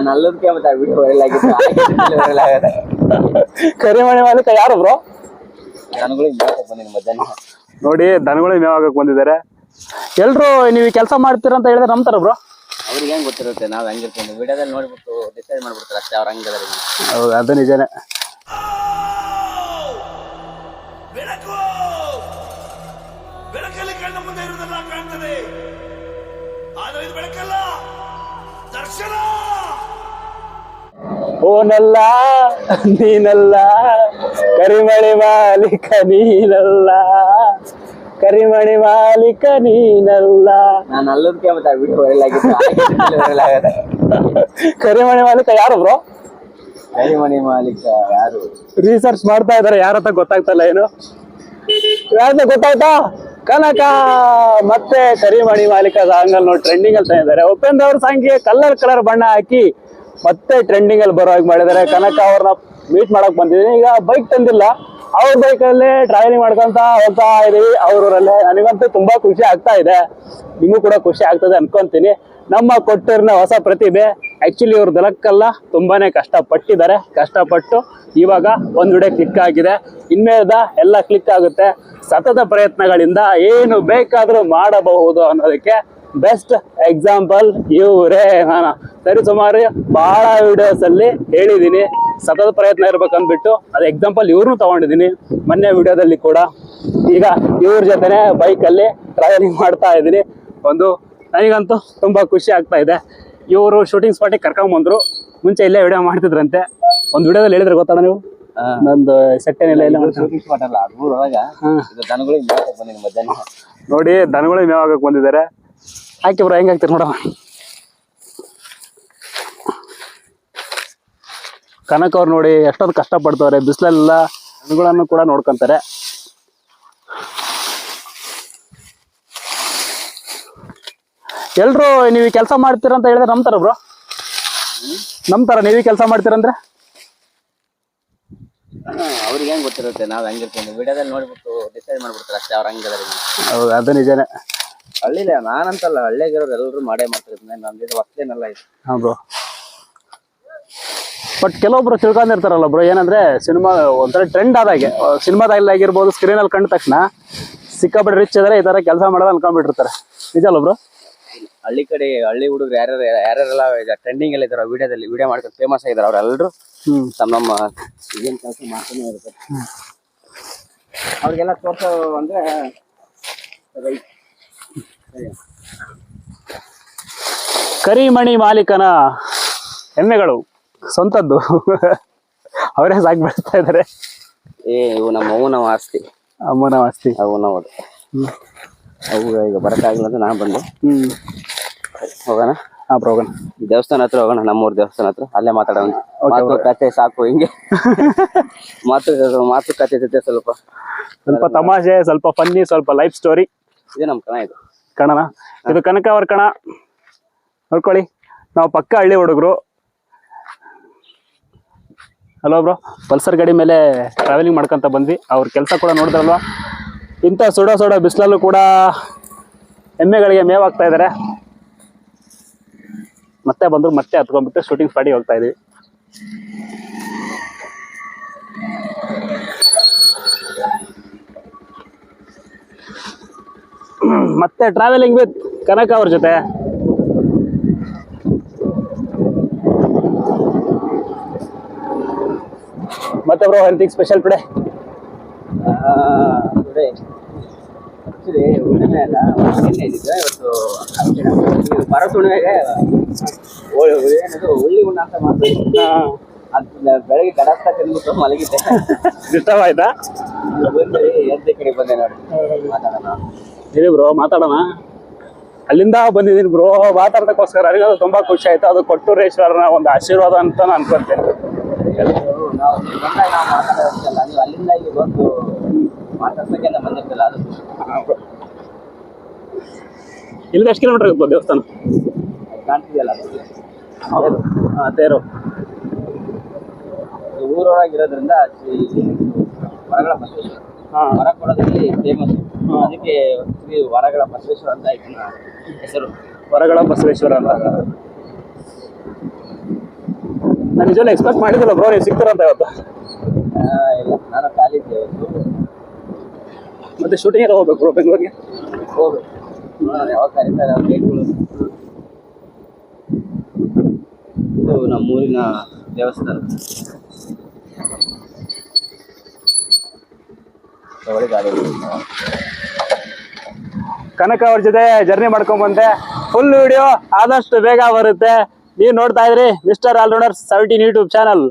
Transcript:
ನಾನು ಅಲ್ಲದಕ್ಕೆ ಮತ್ತೆ video viral ಆಗಿತ್ತು. ವೈರಲ್ ಆಗದೆ ಕರಿಮಣಿ ಮಾಲೀಕ ಯಾರು ಬ್ರೋ ದನಗಳಿಗೆ ಮೇಡಕ್ಕೆ ಬಂದಿನಿ ಮಧ್ಯಾಹ್ನ. ನೋಡಿ ದನಗಳಿಗೆ ಯಾವಾಗ ಬಂದಿದ್ದಾರೆ. ಎಲ್ರು ನೀವು ಕೆಲಸ ಮಾಡ್ತೀರ ಅಂತ ಹೇಳಿದ್ರೆ ನಂಬ್ತಾರ ಬ್ರೋ ಅವ್ರಿಗೆ ಹೆಂಗ್ ಗೊತ್ತಿರುತ್ತೆ? ನಾವ್ ಹೆಂಗಿರ್ತೀವಿ ವಿಡಿಯೋದಲ್ಲಿ ನೋಡ್ಬಿಟ್ಟು ಡಿಸೈಡ್ ಮಾಡ್ಬಿಡ್ತಾರೆ ಅಷ್ಟೇ ಅವ್ರ ಹಂಗದಾರೆ ಹೌದು ಅದು ನಿಜನೇ. ಬೆಳಕು! ಬೆಳಕಲ್ಲಿ ಕಣ್ಣ ಮುಂದೆ ಇರುವುದೆಲ್ಲ ಕಾಣ್ತದೆ. ಆದ್ರೆ ಇದು ಬೆಳಕಲ್ಲ ದರ್ಶನ! ಓನಲ್ಲ ನೀನಲ್ಲ ಕರಿಮಣಿ ಮಾಲೀಕ ನೀನಲ್ಲ ಕರಿಮಣಿ ಮಾಲೀಕ ನೀನಲ್ಲ. ನಾನು ಅಲ್ಲದಕ್ಕೆ ಮತ್ತೆ ವಿಡಿಯೋ ವೈರಲ್ ಆಗಿತ್ತು. ಕರಿಮಣಿ ಮಾಲೀಕ ಯಾರು ಬ್ರೋ? ಕರಿಮಣಿ ಮಾಲೀಕ ಯಾರು? ರಿಸರ್ಚ್ ಮಾಡ್ತಾ ಇದಾರೆ ಯಾರತ್ತ ಗೊತ್ತಾಗ್ತಲ್ಲ ಏನು? ಯಾರತ್ತ ಗೊತ್ತಾಯ್ತಾ? ಕನಕ. ಮತ್ತೆ ಕರಿಮಣಿ ಮಾಲೀಕ ಸಾಂಗಲ್ ನೋಡಿ ಟ್ರೆಂಡಿಂಗ್ ಅಂತ ಇದ್ದಾರೆ ಉಪೇಂದ್ರ ಅವ್ರ ಸಾಂಗ್ಗೆ ಕಲರ್ ಕಲರ್ ಬಣ್ಣ ಹಾಕಿ ಮತ್ತೆ ಟ್ರೆಂಡಿಂಗ್ ಅಲ್ಲಿ ಬರೋ ಹಾಗೆ ಮಾಡಿದ್ದಾರೆ. ಕನಕ ಅವ್ರನ್ನ ಮೀಟ್ ಮಾಡಕ್ ಬಂದಿದ್ದೀನಿ. ಈಗ ಬೈಕ್ ತಂದಿಲ್ಲ. ಅವ್ರ ಬೈಕಲ್ಲಿ ಟ್ರಾವೆಲಿಂಗ್ ಮಾಡ್ಕೊಂತ ಹೋಗ್ತಾ ಇದೀವಿ. ಅವ್ರೂರಲ್ಲೇ ನನಗಂತೂ ತುಂಬಾ ಖುಷಿ ಆಗ್ತಾ ಇದೆ. ನಿಮಗೂ ಕೂಡ ಖುಷಿ ಆಗ್ತದೆ ಅನ್ಕೊಂತೀನಿ. ನಮ್ಮ ಕೊಟ್ಟೂರಿನ ಹೊಸ ಪ್ರತಿಭೆ ಆಕ್ಚುಲಿ ಇವ್ರ ದಲಕ್ಕಲ್ಲ ತುಂಬಾನೇ ಕಷ್ಟಪಟ್ಟಿದ್ದಾರೆ. ಕಷ್ಟಪಟ್ಟು ಇವಾಗ ಒಂದ್ ವಿಡಿಯೋ ಕ್ಲಿಕ್ ಆಗಿದೆ. ಇನ್ಮೇಲ್ದ ಎಲ್ಲ ಕ್ಲಿಕ್ ಆಗುತ್ತೆ. ಸತತ ಪ್ರಯತ್ನಗಳಿಂದ ಏನು ಬೇಕಾದರೂ ಮಾಡಬಹುದು ಅನ್ನೋದಕ್ಕೆ ಬೆಸ್ಟ್ ಎಕ್ಸಾಂಪಲ್ ಇವರೇ ನಾನು. ಸರಿ ಸುಮಾರು ಬಹಳ ವಿಡಿಯೋಸಲ್ಲಿ ಹೇಳಿದ್ದೀನಿ ಹೇಳಿದೀನಿ. ಸತತ ಪ್ರಯತ್ನ ಇರ್ಬೇಕಂದ್ಬಿಟ್ಟು ಅದು ಎಕ್ಸಾಂಪಲ್ ಇವ್ರನ್ನೂ ತಗೊಂಡಿದ್ದೀನಿ ಮೊನ್ನೆ ವಿಡಿಯೋದಲ್ಲಿ ಕೂಡ. ಈಗ ಇವ್ರ ಜೊತೆನೆ ಬೈಕಲ್ಲಿ ಟ್ರಾವೆಲಿಂಗ್ ಮಾಡ್ತಾ ಇದ್ದೀನಿ. ಒಂದು ನನಗಂತೂ ತುಂಬ ಖುಷಿ ಆಗ್ತಾ ಇದೆ. ಇವರು ಶೂಟಿಂಗ್ ಸ್ಪಾಟಿಗೆ ಕರ್ಕೊಂಬಂದ್ರು ಮುಂಚೆ ಇಲ್ಲೇ ವಿಡಿಯೋ ಮಾಡ್ತಿದ್ರಂತೆ. ಒಂದು ವಿಡಿಯೋದಲ್ಲಿ ಹೇಳಿದ್ರೆ ಗೊತ್ತಾ ನೀವು? ನಂದು ಏನಿಲ್ಲ ಇಲ್ಲ ಶೂಟಿಂಗ್ ಸ್ಪಾಟ್ ಅಲ್ಲ ದನಗಳಿಗೆ ನೋಡಿ ದನಗಳು ಮೇವಾಗಕ್ಕೆ ಬಂದಿದ್ದಾರೆ. ಹಾಕಿ ಬ್ರೋ ಹೆಂಗ್ ಹಾಕ್ತೀರಿ ನೋಡವ ಕನಕ ಅವ್ರು ನೋಡಿ ಎಷ್ಟೊಂದು ಕಷ್ಟಪಡ್ತವ್ರೆ ಬಿಸಿಲೆಲ್ಲ ಹಣ್ಣುಗಳನ್ನು ಕೂಡ ನೋಡ್ಕೊಂತಾರೆ. ಎಲ್ರು ನೀವು ಕೆಲಸ ಮಾಡ್ತೀರ ಅಂತ ಹೇಳಿದ್ರೆ ನಂಬ್ತಾರ ಬ್ರೋ? ನಂಬ್ತಾರ ನೀವೇ ಕೆಲಸ ಮಾಡ್ತೀರಂದ್ರೆ ಅವ್ರಿಗೆ ಹೆಂಗ್ ಗೊತ್ತಿರುತ್ತೆ ನಾವ್ ಹೆಂಗಿರ್ತೀವಿ ವಿಡಿಯೋದಲ್ಲಿ ನೋಡ್ಬಿಟ್ಟು ಡಿಸೈಡ್ ಮಾಡ್ಬಿಡ್ತಾರೆ ಅಷ್ಟೇ ಅವ್ರ ಹಂಗದಾರೆ ಹೌದು ಅದು ನಿಜನೇ. ಹಳ್ಳಿಲೇ ನಾನಂತಲ್ಲ ಹಳ್ಳಿಯಾಗಿರೋರು ಎಲ್ಲರೂ ಮಾಡೇ ಮಾಡ್ತಾರೆ ನಮ್ದು ಹೊಸ್ತೇನಲ್ಲ ಇದು. ಹಾ ಬ್ರೋ ಬಟ್ ಕೆಲವೊಬ್ರು ತಿಳ್ಕೊಂಡಿರ್ತಾರಲ್ಲ ಬ್ರೋ ಏನಂದ್ರೆ ಸಿನಿಮಾ ಒಂಥರ ಟ್ರೆಂಡ್ ಆದಾಗೆ ಸಿನಿಮಾದಲ್ಲಿ ಆಗಿರ್ಬೋದು ಸ್ಕ್ರೀನ್ ಅಲ್ಲಿ ಕಂಡ ತಕ್ಷಣ ಸಿಕ್ಕಾಪಟ್ಟೆ ರಿಚ್ ಇದಾರೆ ಈ ತರ ಕೆಲಸ ಮಾಡೋದು ಅನ್ಕೊಂಡ್ಬಿಟ್ಟಿರ್ತಾರೆ. ನಿಜ ಅಲ್ಲ ಬ್ರೋ ಹಳ್ಳಿ ಕಡೆ ಹಳ್ಳಿ ಹುಡುಗರು ಯಾರ್ಯಾರು ಯಾರ್ಯಾರೆಲ್ಲ ಈಗ ಟ್ರೆಂಡಿಂಗ್ ಅಲ್ಲಿ ಇದಾರೆ ವಿಡಿಯೋದಲ್ಲಿ ವಿಡಿಯೋ ಮಾಡ್ಕೊಂಡು ಫೇಮಸ್ ಆಗಿದ್ದಾರೆ ಅವರೆಲ್ಲರೂ ಹ್ಮ್. ತಮ್ಮ ನಮ್ಮ ಏನ್ ಕೆಲಸ ಮಾಡ್ತಾನೆ ಇರ್ತಾರೆ. ಅವ್ರಿಗೆಲ್ಲ ತೋರ್ಸೋ ಅಂದ್ರೆ ರೈಟ್ ಕರಿಮಣಿ ಮಾಲೀಕನ ಎಮ್ಮೆಗಳು ಸ್ವಂತದ್ದು. ಅವರೇ ಸಾಕಿ ಬೆಳೆಸ್ತಾ ಇದಾರೆ. ಏ ಇವು ನಮ್ಮ ಅವನ ಆಸ್ತಿ. ಅಮ್ಮನ ಆಸ್ತಿ. ಅವನ ಹೌದು ಅವು ಈಗ ಬರಕ್ಕಾಗಿಲ್ಲ ಅಂತ ನಾನು ಬಂದೆ. ಹ್ಮ್. ಹೋಗೋಣ? ಹಾ ಹೋಗೋಣ. ದೇವಸ್ಥಾನ ಹತ್ರ ಹೋಗೋಣ ನಮ್ಮೂರ್ ದೇವಸ್ಥಾನ ಹತ್ರ. ಅಲ್ಲೇ ಮಾತಾಡೋಣ. Okay, ಮಾತು ಕತೆ ಸಾಕು ಹಿಂಗೆ. ಮಾತು ಮಾತು ಕತೆ ಜೊತೆ ಸ್ವಲ್ಪ ಸ್ವಲ್ಪ ತಮಾಷೆ ಸ್ವಲ್ಪ ಫನ್ನಿ ಸ್ವಲ್ಪ ಲೈಫ್ ಸ್ಟೋರಿ ಇದೆ ನಮ್ಮ ಕಣ ಇದು. ಕಣನ? ಇದು ಕನಕ ಅವ್ರ ಕಣ. ನೋಡ್ಕೊಳ್ಳಿ. ನಾವು ಪಕ್ಕ ಹಳ್ಳಿ ಹುಡುಗರು. ಹಲೋ ಬ್ರೋ ಪಲ್ಸರ್ ಗಾಡಿ ಮೇಲೆ ಟ್ರಾವೆಲಿಂಗ್ ಮಾಡ್ಕೊಂತ ಬಂದ್ವಿ. ಅವ್ರ ಕೆಲಸ ಕೂಡ ನೋಡಿದ್ರಲ್ವ? ಇಂಥ ಸುಡೋ ಸುಡೋ ಬಿಸಿಲಲ್ಲೂ ಕೂಡ ಎಮ್ಮೆಗಳಿಗೆ ಮೇವಾಗ್ತಾ ಇದ್ದಾರೆ ಮತ್ತೆ ಬಂದ್ರು, ಮತ್ತೆ ಹತ್ಕೊಂಡ್ಬಿಟ್ಟು ಶೂಟಿಂಗ್ ಸ್ಪಾಟಿಗೆ ಹೋಗ್ತಾ ಇದೀವಿ. ಮತ್ತೆ ಟ್ರಾವೆಲಿಂಗ್ ವಿತ್ ಕನಕ ಅವ್ರ ಜೊತೆ. ಮತ್ತೆ bro anything special today actually ಹುಣ್ಣಿಮೆ ಅಲ್ಲ ಇದ್ದಿದ್ದು ಇವತ್ತು ಇದು ಭರತ ಹುಣ್ಣಿಮೆಗೆ ಹೋಳಿ ಏನದು ಹುಳ್ಳಿ ಹುಣ್ಣ ಅಂತ ಮಾಡ್ತೀವಿ ಅದ್ ಬೆಳಗ್ಗೆ ಕಡಸ್ತ ತಿಂದ್ಬಿಟ್ಟು ಮಲಗಿದ್ದೆ. ಡಿಸ್ಟರ್ಬ್ ಆಯ್ತಾ ಬಂದು ಎದ್ದೆ ಕಡೆ ಬಂದೆ ನೋಡಿ. ಮಾತಾಡೋಣ. ಹೇಳಿ ಬ್ರೋ, ಮಾತಾಡೋಣ. ಅಲ್ಲಿಂದ ಬಂದಿದ್ದೀನಿ ಬ್ರೋ, ಮಾತಾಡೋದಕ್ಕೋಸ್ಕರ ನನಗದು ತುಂಬಾ ಖುಷಿ ಆಯ್ತು. ಅದು ಕೊಟ್ಟೂರೇಶ್ವರನ ಒಂದು ಆಶೀರ್ವಾದ ಅಂತ ನಾನು ಅನ್ಕೊಂತೇನೆ. ಇಲ್ಲಿ ಎಷ್ಟು ಕಿಲೋಮೀಟರ್ ಇರ್ಬೋದು ದೇವಸ್ಥಾನ ತೇರು. ಊರೊಳಗಿರೋದ್ರಿಂದ ಹೊರಕೊಳದಲ್ಲಿ ಫೇಮಸ್ ಅದಕ್ಕೆ ಶ್ರೀ ವರಗಳ ಬಸವೇಶ್ವರ ಅಂತ ಇದನ್ನ ಹೆಸರು. ವರಗಳ ಬಸವೇಶ್ವರ ಅಂತ. ನಾನು ನಿಜವಾಗ್ಲೂ ಎಕ್ಸ್ಪೆಕ್ಟ್ ಮಾಡಿದ್ದಿಲ್ಲ ಬ್ರೋ ನೀವು ಸಿಗ್ತಾರಂತ ಇವತ್ತು. ಇಲ್ಲ ನಾನು ಖಾಲಿ ಇದ್ದೆ ಇವತ್ತು. ಮತ್ತೆ ಶೂಟಿಂಗ್ ಎಲ್ಲ ಹೋಗ್ಬೇಕು ಬ್ರೋ ಬೆಂಗಳೂರಿಗೆ? ಹೋಗ್ಬೇಕು. ಯಾವಾಗ ಕರೀತಾರೆ ಅವ್ರ ಡೇಟ್ಗಳು ಇದು ನಮ್ಮೂರಿನ ದೇವಸ್ಥಾನ ತಗೊಳ್ಳಿ ಗಾಡಿ ಕನಕ ಅವ್ರ ಜೊತೆ ಜರ್ನಿ ಮಾಡ್ಕೊಂಡ್ ಬಂದೆ ಫುಲ್ ವಿಡಿಯೋ ಆದಷ್ಟು ಬೇಗ ಬರುತ್ತೆ. ನೀವು ನೋಡ್ತಾ ಇದ್ರಿ mister allrounder seventeen YouTube channel